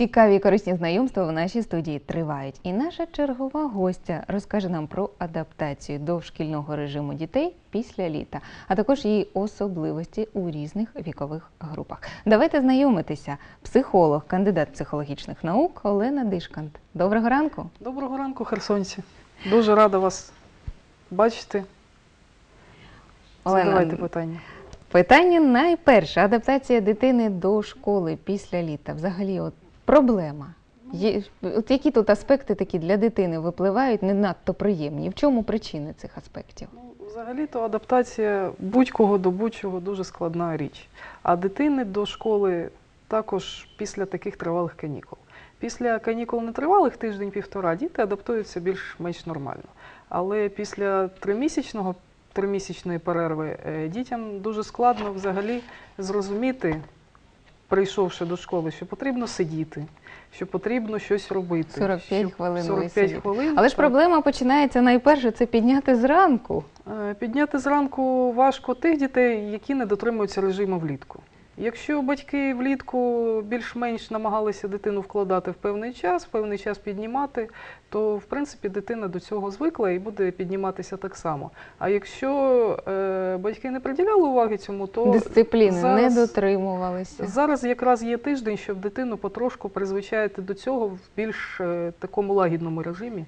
Цікаві і корисні знайомства в нашій студії тривають. І наша чергова гостя розкаже нам про адаптацію до шкільного режиму дітей після літа, а також її особливості у різних вікових групах. Давайте знайомитися. Психолог, кандидат психологічних наук Олена Дишкант. Доброго ранку. Доброго ранку, херсонці. Дуже рада вас бачити. Олена, Задавайте питання. Питання найперше: адаптація дитини до школи після літа. Взагалі, от проблема. От які тут аспекти такі для дитини випливають не надто приємні? В чому причини цих аспектів? Ну, взагалі-то адаптація будь-кого до будь-чого дуже складна річ. А дитини до школи також після таких тривалих канікул. Після канікул нетривалих тиждень-півтора діти адаптуються більш-менш нормально. Але після тримісячного тримісячної перерви е, дітям дуже складно взагалі зрозуміти, прийшовши до школи, що потрібно сидіти, що потрібно щось робити. 45 що хвилин 45 хвилин. Але ж проблема починається найперше це підняти зранку. Е, Підняти зранку важко тих дітей, які не дотримуються режиму влітку. Якщо батьки влітку більш-менш намагалися дитину вкладати в певний час, в певний час піднімати, то в принципі дитина до цього звикла і буде підніматися так само. А якщо е, батьки не приділяли уваги цьому, то Дисципліни зараз- не дотримувалися. зараз якраз є тиждень, щоб дитину потрошку призвичаїти до цього в більш е, такому лагідному режимі,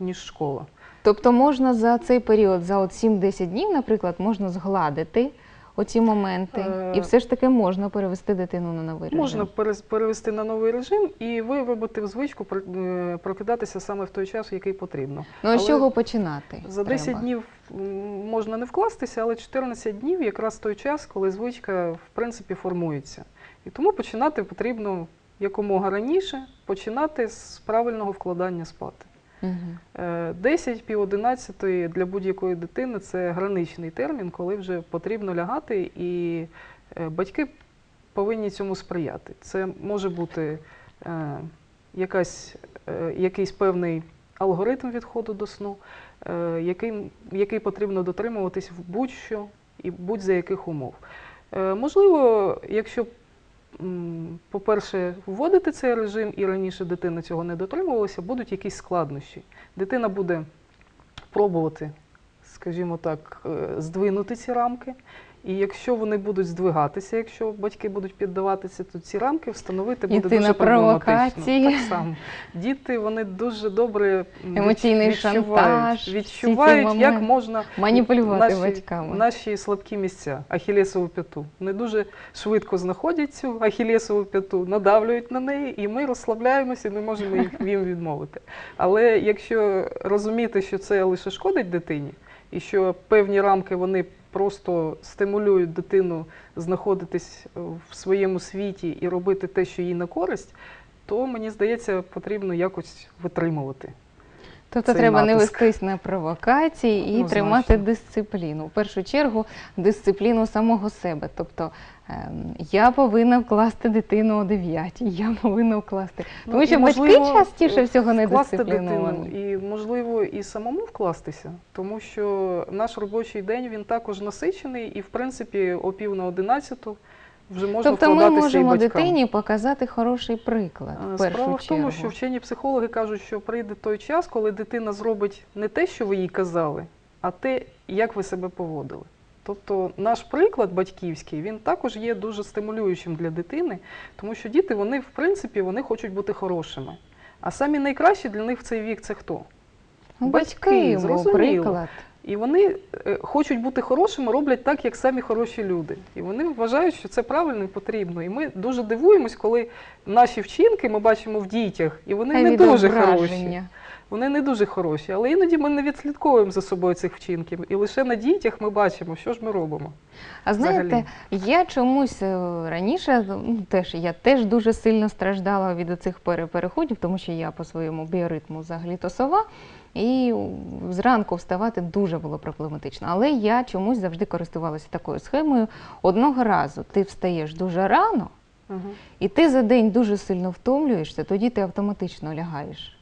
ніж школа. Тобто можна за цей період, за от 7-10 днів, наприклад, можна згладити оці моменти, Е, і все ж таки можна перевести дитину на новий режим. Можна перевести на новий режим і виробити в звичку е, прокидатися саме в той час, який потрібно. Ну а з чого починати? За 10 треба? днів можна не вкластися, але 14 днів якраз той час, коли звичка в принципі формується. І тому починати потрібно якомога раніше, починати з правильного вкладання спати. Мгм. Е, 10 пів 11 для будь-якої дитини це граничний термін, коли вже потрібно лягати, і е, батьки повинні цьому сприяти. Це може бути е, якась, якийсь певний алгоритм відходу до сну, який, який потрібно дотримуватись в будь-що і будь-за яких умов. Можливо, якщо по-перше, вводити цей режим і раніше дитина цього не дотримувалася, будуть якісь складнощі. Дитина буде пробувати, скажімо так, е, здвинути ці рамки. І якщо вони будуть здвигатися, якщо батьки будуть піддаватися, то ці рамки встановити буде Іти дуже на проблематично. Так само. Діти вони дуже добре Емоційний відчувають, шантаж, всі ці відчувають, як можна Маніпулювати наші, батьками. Наші слабкі місця, ахілесову п'яту. Вони дуже швидко знаходять цю ахілесову п'яту, надавлюють на неї, і ми розслабляємося, і не можемо їх їм відмовити. Але якщо розуміти, що це лише шкодить дитині, і що певні рамки вони просто стимулюють дитину знаходитись в своєму світі і робити те, що їй на користь, то мені здається, потрібно якось витримувати. Тобто цей треба не вестись на провокації і тримати дисципліну. В першу чергу дисципліну самого себе. Тобто ем, я повинна вкласти дитину о 9, я повинна вкласти. Тому Ну, що і, батьки можливо, частіше всього не дисципліновані. і можливо і самому вкластися, тому що наш робочий день він також насичений, і в принципі о пів на одинадцяту вже можна Тобто ми вкладатися можемо і батькам. дитині показати хороший приклад. Е, В першу Справа в чергу. тому, що вчені психологи кажуть, що прийде той час, коли дитина зробить не те, що ви їй казали, а те, як ви себе поводили. Тобто наш приклад батьківський він також є дуже стимулюючим для дитини, тому що діти, вони, в принципі, вони хочуть бути хорошими. А самі найкращі для них в цей вік це хто? Батьки, батьки, зрозуміло. приклад. І вони е, хочуть бути хорошими, роблять так, як самі хороші люди. І вони вважають, що це правильно і потрібно. І ми дуже дивуємось, коли наші вчинки ми бачимо в дітях, і вони не дуже хороші. Вони не дуже хороші, але іноді ми не відслідковуємо за собою цих вчинків. І лише на дітях ми бачимо, що ж ми робимо. А знаєте, Взагалі. я чомусь е, раніше ну, теж я теж дуже сильно страждала від пере- переходів, тому що я по своєму біоритму взагалі то сова. І зранку вставати дуже було проблематично. Але я чомусь завжди користувалася такою схемою. Одного разу ти встаєш дуже рано, Угу. і ти за день дуже сильно втомлюєшся, тоді ти автоматично лягаєш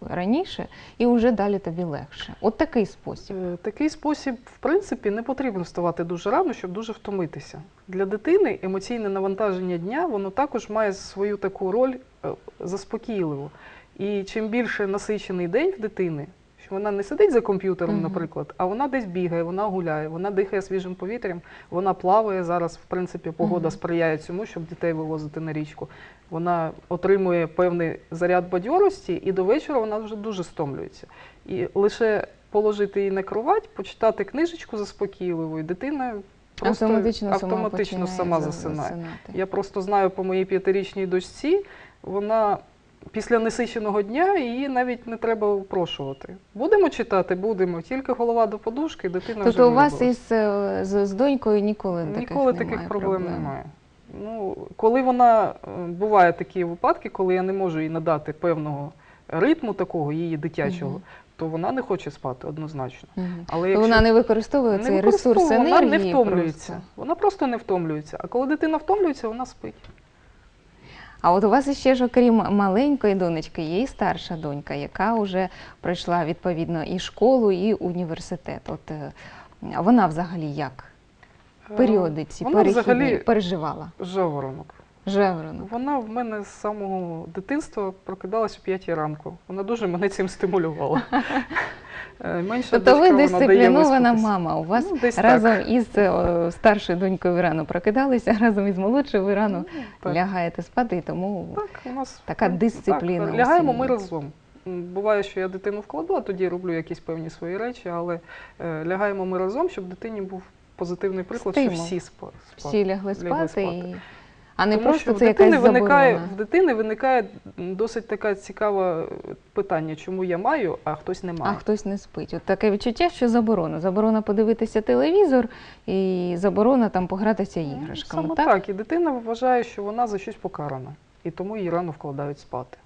раніше, і вже далі тобі легше. От такий спосіб. Е, Такий спосіб, в принципі, не потрібно вставати дуже рано, щоб дуже втомитися. Для дитини емоційне навантаження дня воно також має свою таку роль е, заспокійливу. І чим більше насичений день в дитини, що вона не сидить за комп'ютером, наприклад, а вона десь бігає, вона гуляє, вона дихає свіжим повітрям, вона плаває. Зараз, в принципі, погода сприяє цьому, щоб дітей вивозити на річку. Вона отримує певний заряд бадьорості, і до вечора вона вже дуже стомлюється. І лише положити її на кровать, почитати книжечку заспокійливу, і дитина просто автоматично, автоматично сама, сама засинає. Я просто знаю по моїй п'ятирічній дочці, вона після насиченого дня її навіть не треба упрошувати. Будемо читати, будемо. Тільки голова до подушки, дитина Тобто у вас із е, з, з донькою ніколи таких Ніколи немає таких проблем, немає. Ну, коли вона е, буває такі випадки, коли я не можу їй надати певного ритму такого її дитячого, Мгм. то вона не хоче спати однозначно. Мгм. Але якщо Вона не використовує не цей ресурс енергії. вона не втомлюється. просто. Вона просто не втомлюється. А коли дитина втомлюється, вона спить. А от у вас ще ж, окрім маленької донечки, є і старша донька, яка вже пройшла відповідно і школу, і університет. От е, вона взагалі як? Е, Вона перехідні взагалі- переживала. Жаворонок. Жевронок. Вона в мене з самого дитинства прокидалась о п'ятій ранку. Вона дуже мене цим стимулювала. Е, Менша Тобто ви дисциплінована мама. У вас Ну, разом так. із е, старшою донькою ви рано прокидалися, разом із молодшою ви рано Ну, так. лягаєте спати, і тому Так, у нас Така дисципліна Так, лягаємо ми разом. Буває, що я дитину вкладу, а тоді роблю якісь певні свої речі, але е, лягаємо ми разом, щоб дитині був позитивний приклад, що всі спа- спа- всі лягли лягли спати, спати. І... а не Тому просто що в це дитини якась виникає заборона. в дитини виникає досить таке цікаве питання, чому я маю, а хтось не має. А хтось не спить. От таке відчуття, що заборона. Заборона подивитися телевізор і заборона там погратися Ну, іграшками. Саме так? так? і дитина вважає, що вона за щось покарана, і тому її рано вкладають спати.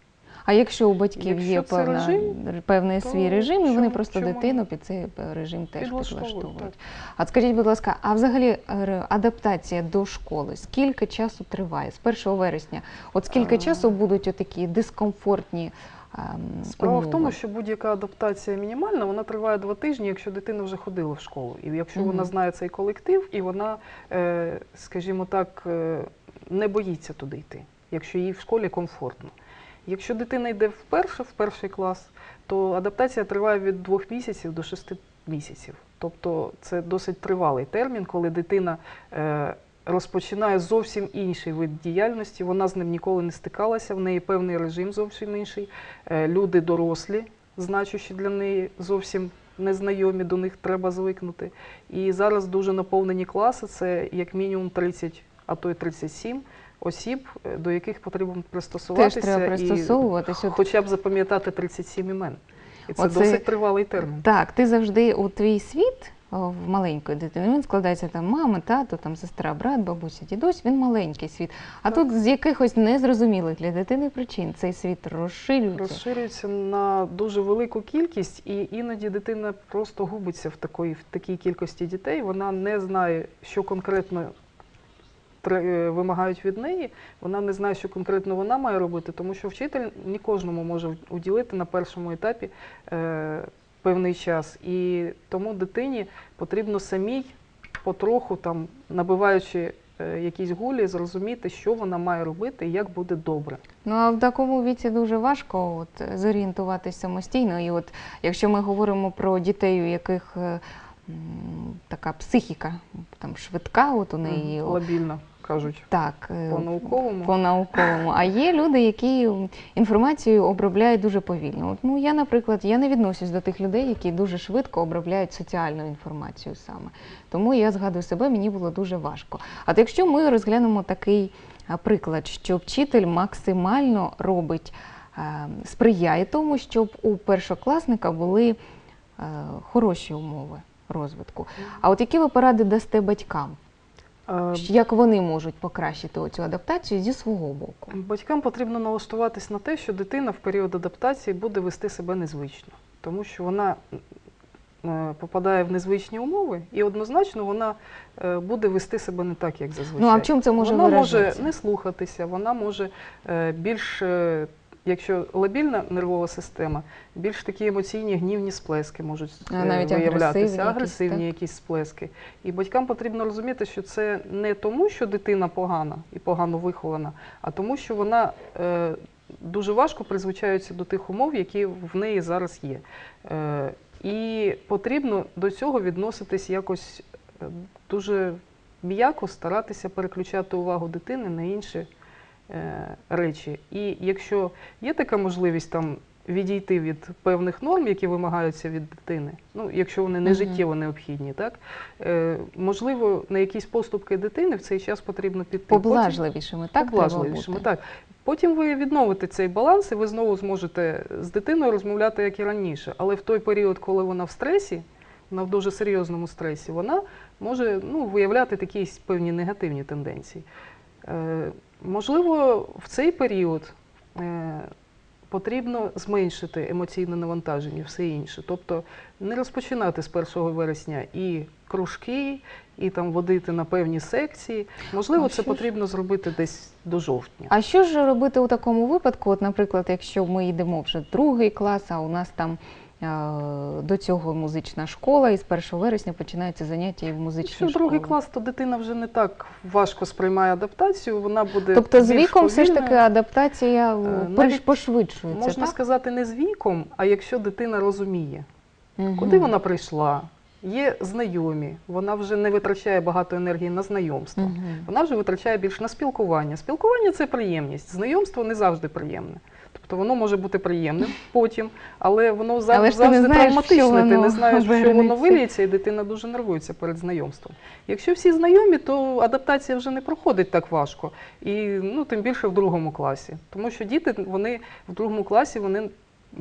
А якщо у батьків Якщо є певна, режим, певний то свій режим, і вони просто чому дитину під цей режим теж Підлаштовують, так. А скажіть, будь ласка, а взагалі адаптація до школи скільки часу триває? З 1 вересня? От скільки А. часу будуть отакі дискомфортні ем, Справа в тому, що будь-яка адаптація мінімальна, вона триває два тижні, якщо дитина вже ходила в школу. І якщо Мгм. вона знає цей колектив, і вона, е, скажімо так, е, не боїться туди йти, якщо їй в школі комфортно. Якщо дитина йде вперше, в перший клас, то адаптація триває від двох місяців до шести місяців. Тобто це досить тривалий термін, коли дитина е, розпочинає зовсім інший вид діяльності. Вона з ним ніколи не стикалася, в неї певний режим зовсім інший. Е, люди дорослі, значущі для неї зовсім незнайомі, до них треба звикнути. І зараз дуже наповнені класи, це як мінімум 30, а то й 37 осіб, е, до яких потрібно Теж треба пристосовуватися. Хоча б запам'ятати 37 імен. І це Оце- досить тривалий термін. Так, ти завжди у твій світ в маленької дитини. Він складається там мама, тато, там сестра, брат, бабуся, дідусь. Він маленький світ. А Так. тут з якихось незрозумілих для дитини причин цей світ розширюється. Розширюється на дуже велику кількість, і іноді дитина просто губиться в такої в такій кількості дітей. Вона не знає, що конкретно вимагають від неї. Вона не знає, що конкретно вона має робити, тому що вчитель не кожному може уділити на першому етапі е, певний час. І тому дитині потрібно самій потроху, там, набиваючи е, якісь гулі, зрозуміти, що вона має робити і як буде добре. Ну а в такому віці дуже важко от, зорієнтуватись самостійно. І от якщо ми говоримо про дітей, у яких е, така психіка там швидка, от у неї Мгм. Кажуть. так е, По-науковому. по-науковому. А є люди, які інформацію обробляють дуже повільно. От, ну, я, наприклад, я не відношусь до тих людей, які дуже швидко обробляють соціальну інформацію саме. Тому я згадую себе, мені було дуже важко. А от якщо ми розглянемо такий приклад, що вчитель максимально робить, е, сприяє тому, щоб у першокласника були е, хороші умови розвитку. А от які ви поради дасте батькам? Е, Як вони можуть покращити оцю адаптацію зі свого боку? Батькам потрібно налаштуватись на те, що дитина в період адаптації буде вести себе незвично, тому що вона е, попадає в незвичні умови, і однозначно вона е, буде вести себе не так, як зазвичай. Ну а в чому це може вона може не слухатися, вона може більш якщо лабільна нервова система, більш такі емоційні гнівні сплески можуть А е, навіть виявлятися, агресивні якісь, агресивні так? якісь сплески. І батькам потрібно розуміти, що це не тому, що дитина погана і погано вихована, а тому, що вона е, дуже важко призвичаються до тих умов, які в неї зараз є. Е, і потрібно до цього відноситись якось е, дуже м'яко, старатися переключати увагу дитини на інші речі. І якщо є така можливість там відійти від певних норм, які вимагаються від дитини, ну якщо вони не життєво необхідні, так е, можливо, на якісь поступки дитини в цей час потрібно піти. Потім- Поблажливішими, так? поблажливішими, так. Потім ви відновите цей баланс, і ви знову зможете з дитиною розмовляти як і раніше. Але в той період, коли вона в стресі, вона в дуже серйозному стресі, вона може ну, виявляти такі певні негативні тенденції. Е, можливо, в цей період е, потрібно зменшити емоційне навантаження, все інше. Тобто не розпочинати з 1 вересня і кружки, і там водити на певні секції. Можливо, А це що ж? потрібно зробити десь до жовтня. А що ж робити у такому випадку? От, наприклад, якщо ми йдемо вже другий клас, а у нас там до цього музична школа, і з 1 вересня починаються заняття і в музичній Якщо школі. другий клас, то дитина вже не так важко сприймає адаптацію, вона буде Тобто з віком все ж таки адаптація е, Е, навіть пошвидшується, Можна так? сказати, не з віком, а якщо дитина розуміє, Мгм. куди вона прийшла, є знайомі, вона вже не витрачає багато енергії на знайомство. Мгм. Вона вже витрачає більше на спілкування. Спілкування це приємність. Знайомство не завжди приємне. Тобто воно може бути приємним потім, але воно зав- Але ти завжди знаєш, травматичне. Ти не знаєш, що воно виліється, і дитина дуже нервується перед знайомством. Якщо всі знайомі, то адаптація вже не проходить так важко. І ну, тим більше в другому класі. Тому що діти вони в другому класі вони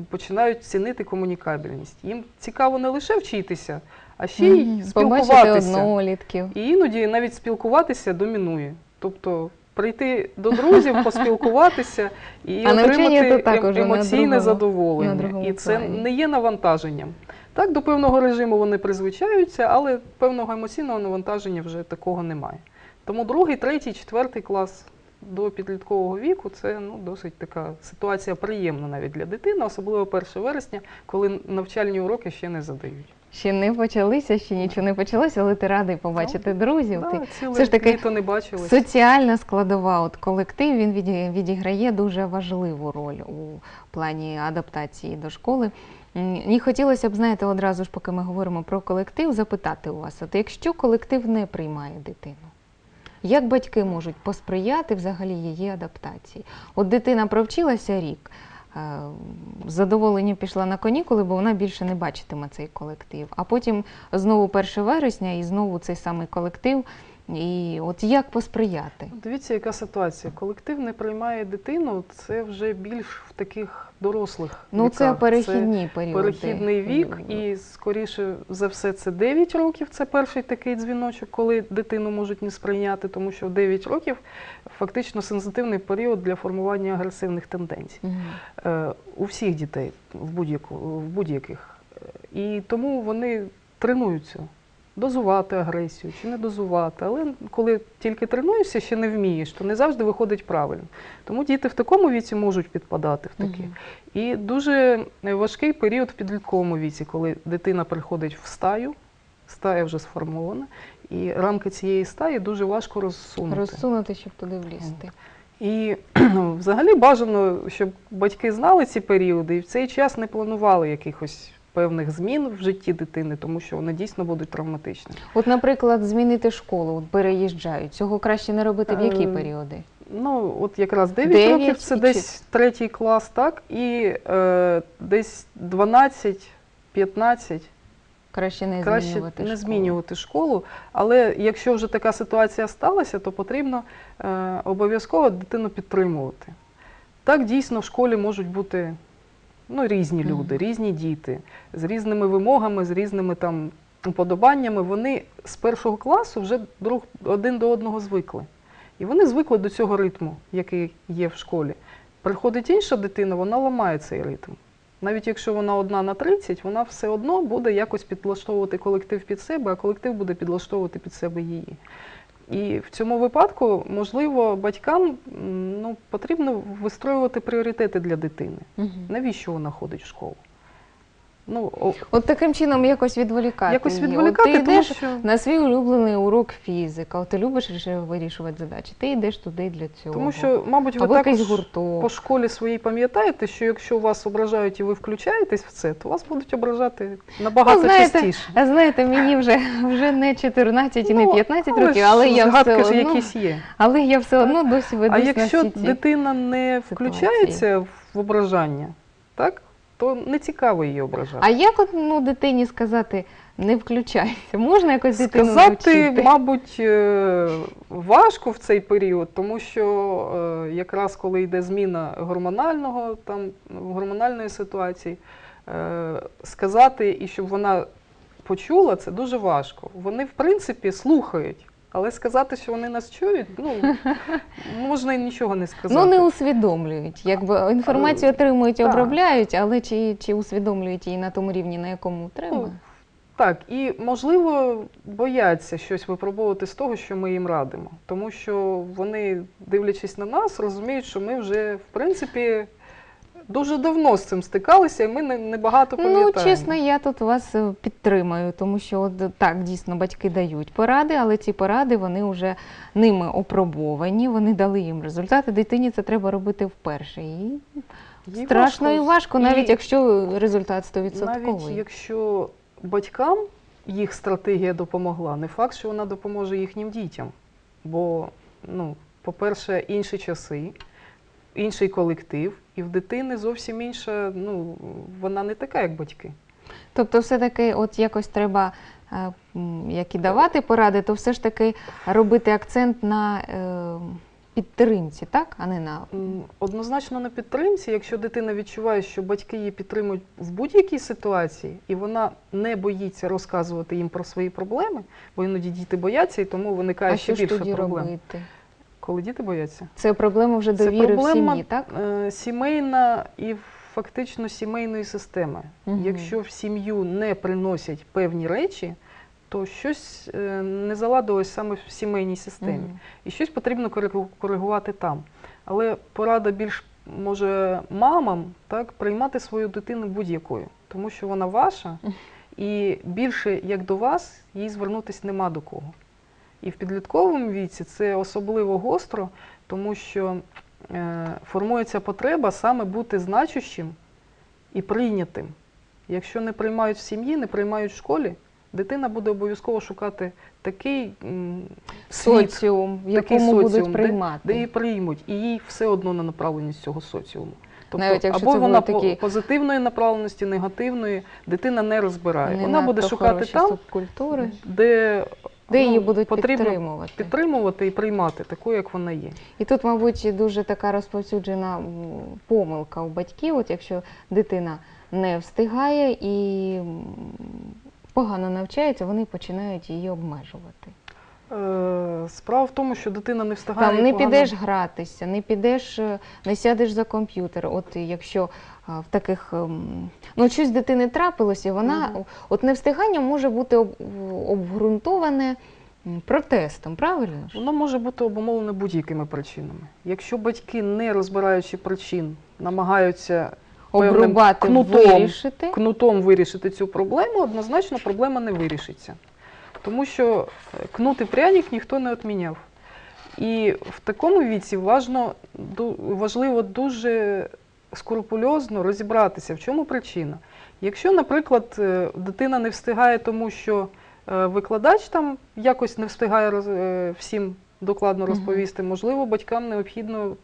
починають цінити комунікабельність. Їм цікаво не лише вчитися, а ще й Мгм. Побачити спілкуватися. однолітків. І іноді навіть спілкуватися домінує. Тобто прийти до друзів, поспілкуватися і А отримати ем- на емоційне другому- задоволення. І це плані. не є навантаженням. Так, до певного режиму вони призвичаються, але певного емоційного навантаження вже такого немає. Тому другий, третій, четвертий клас до підліткового віку це ну, досить така ситуація приємна навіть для дитини, особливо 1 вересня, коли навчальні уроки ще не задають. Ще не почалися, ще нічого не почалося, але ти радий побачити друзів. Да, ти ціле все ж таки літо не бачились. Соціальна складова, от колектив він відіграє дуже важливу роль у плані адаптації до школи. М, І хотілося б, знаєте, одразу ж, поки ми говоримо про колектив, запитати у вас, от якщо колектив не приймає дитину, як батьки можуть посприяти взагалі її адаптації? От дитина провчилася рік, з задоволенням пішла на канікули, бо вона більше не бачитиме цей колектив. А потім знову 1 вересня і знову цей самий колектив. І от як посприяти? Дивіться, яка ситуація. Колектив не приймає дитину, це вже більш в таких дорослих. Ну, це перехідні Це періоди. перехідний вік, і скоріше за все, це 9 років. Це перший такий дзвіночок, коли дитину можуть не сприйняти, тому що в 9 років фактично сенситивний період для формування агресивних тенденцій. Е, у всіх дітей в, будь-яких. Е, І тому вони тренуються дозувати агресію чи не дозувати. Але коли тільки тренуєшся, ще не вмієш, то не завжди виходить правильно. Тому діти в такому віці можуть підпадати в такі. Мгм. І дуже важкий період в підлітковому віці, коли дитина приходить в стаю, стая вже сформована, і рамки цієї стаї дуже важко розсунути. Розсунути, щоб туди влізти. І взагалі бажано, щоб батьки знали ці періоди і в цей час не планували якихось певних змін в житті дитини, тому що вони дійсно будуть травматичні. От, наприклад, змінити школу, переїжджають. Цього краще не робити в які Е, періоди? Ну, от якраз 9 Дев'ять років це десь третій клас, так, і е, десь 12-15 Краще не краще змінювати не школу. змінювати школу. Але якщо вже така ситуація сталася, то потрібно е, обов'язково дитину підтримувати. Так дійсно в школі можуть бути ну, різні люди, різні діти з різними вимогами, з різними там уподобаннями. Вони з першого класу вже друг один до одного звикли. І вони звикли до цього ритму, який є в школі. Приходить інша дитина, вона ламає цей ритм. Навіть якщо вона одна на 30, вона все одно буде якось підлаштовувати колектив під себе, а колектив буде підлаштовувати під себе її. І в цьому випадку, можливо, батькам ну, потрібно вистроювати пріоритети для дитини. Угу. Навіщо вона ходить в школу? Ну, о, От таким чином якось відволікати. якось її. відволікати, ти тому йдеш що на свій улюблений урок фізика, от ти любиш вирішувати задачі. Ти йдеш туди для цього. Тому що, мабуть, ви Або якийсь також гурток. по школі своїй пам'ятаєте, що якщо вас ображають і ви включаєтесь в це, то вас будуть ображати набагато Ну, знаєте, частіше. А знаєте, мені вже, вже не 14 і не Ну, 15 але років, ж але я, згадки все ж одно, якісь є. але я все одно досі ведусь А на якщо всі ці. дитина не ситуації. включається в ображання, так, то не цікаво її ображати. А як от ну, дитині сказати, не включайся? Можна якось дитину Сказати, навчити? мабуть, е, важко в цей період, тому що е, якраз коли йде зміна гормонального, там, гормональної ситуації, е, сказати і щоб вона почула, це дуже важко. Вони, в принципі, слухають. Але сказати, що вони нас чують, ну можна і нічого не сказати. Ну, не усвідомлюють. Якби інформацію отримують, обробляють, але чи, чи усвідомлюють її на тому рівні, на якому треба? Ну, Так, і можливо бояться щось випробовувати з того, що ми їм радимо. Тому що вони, дивлячись на нас, розуміють, що ми вже, в принципі, дуже давно з цим стикалися, і ми не, не багато Ну, чесно, я тут вас е, підтримаю, тому що от, так, дійсно, батьки дають поради, але ці поради вони вже ними опробовані, вони дали їм результати. Дитині це треба робити вперше. І Їй страшно і важко, навіть І якщо результат 100%. навіть якщо батькам їх стратегія допомогла, не факт, що вона допоможе їхнім дітям. Бо, ну, по-перше, інші часи, інший колектив, і в дитини зовсім інша, ну, вона не така, як батьки. Тобто, все-таки, от якось треба, е, як і давати поради, то все ж таки робити акцент на е, підтримці, так? А не на Однозначно на підтримці, якщо дитина відчуває, що батьки її підтримують в будь-якій ситуації, і вона не боїться розказувати їм про свої проблеми, бо іноді діти бояться, і тому виникає а ще що ж більше тоді проблем. робити? Коли діти бояться, Це проблема вже Це довіри в проблема, сім'ї, так? е, сімейна і фактично сімейної системи. Мгм. Якщо в сім'ю не приносять певні речі, то щось е, не заладилось саме в сімейній системі. Мгм. І щось потрібно коригу- коригувати там. Але порада більш може мамам так, приймати свою дитину будь-якою, тому що вона ваша, і більше як до вас їй звернутися нема до кого. І в підлітковому віці це особливо гостро, тому що е, формується потреба саме бути значущим і прийнятим. Якщо не приймають в сім'ї, не приймають в школі, дитина буде обов'язково шукати такий світ, Соціум, в такий якому соціум, де- приймати. де її приймуть, і їй все одно на направленість цього соціуму. Тобто, Навіть якщо або це вона такі- позитивної направленості, негативної, дитина не розбирає. Не вона буде шукати там, субкультури, де, де ну, її будуть потрібно підтримувати. підтримувати і приймати такою, як вона є. І тут, мабуть, дуже така розповсюджена помилка у батьків, от якщо дитина не встигає і погано навчається, вони починають її обмежувати. Е, Справа в тому, що дитина не встигає. Там не погано- підеш гратися, не підеш, е, не сядеш за комп'ютер. От якщо в таких ем, ну щось дитини трапилося, вона Мгм. от невстигання може бути обґрунтоване протестом, правильно? Воно може бути обумовлене будь-якими причинами. Якщо батьки, не розбираючи причин, намагаються Обрубати, кнутом, вирішити. кнутом вирішити цю проблему, однозначно проблема не вирішиться. Тому що е, кнут і пряник ніхто не відміняв. І в такому віці важно, важливо дуже скрупульозно розібратися, в чому причина. Якщо, наприклад, е, дитина не встигає, тому що е, викладач там якось не встигає всім докладно розповісти, можливо, батькам необхідно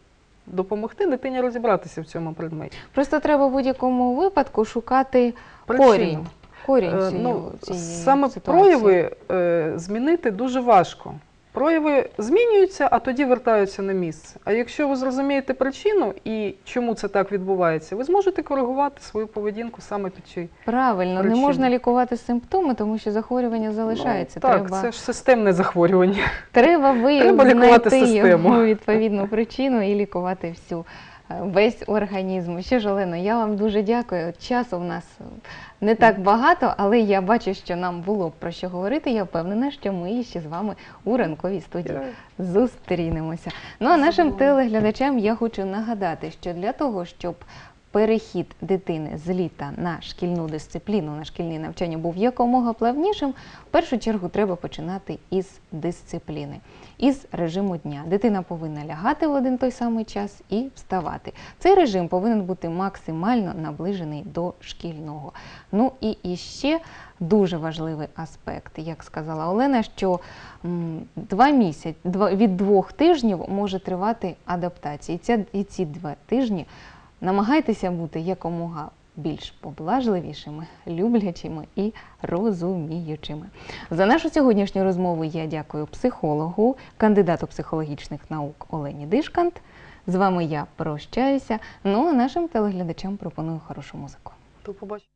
допомогти дитині розібратися в цьому предметі. Просто треба в будь-якому випадку шукати Причину. корінь. Корінь Е, цієї, ну, цієї саме ситуації. прояви е, змінити дуже важко. Прояви змінюються, а тоді вертаються на місце. А якщо ви зрозумієте причину і чому це так відбувається, ви зможете коригувати свою поведінку саме під чий. Правильно, не можна лікувати симптоми, тому що захворювання залишається. Ну, так, треба, це ж системне захворювання. треба ви треба лікувати знайти систему. відповідну причину і лікувати всю весь організм. Що ж, Олено, я вам дуже дякую. Часу в нас не так багато, але я бачу, що нам було про що говорити. Я впевнена, що ми ще з вами у ранковій студії зустрінемося. Ну а нашим телеглядачам я хочу нагадати, що для того, щоб перехід дитини з літа на шкільну дисципліну, на шкільне навчання був якомога плавнішим, в першу чергу треба починати із дисципліни, із режиму дня. Дитина повинна лягати в один той самий час і вставати. Цей режим повинен бути максимально наближений до шкільного. Ну і іще дуже важливий аспект, як сказала Олена, що два місяці, від двох тижнів може тривати адаптація. І, і ці два тижні намагайтеся бути якомога більш поблажливішими, люблячими і розуміючими. За нашу сьогоднішню розмову я дякую психологу, кандидату психологічних наук Олені Дишкант. З вами я прощаюся. Ну а нашим телеглядачам пропоную хорошу музику. До побачення.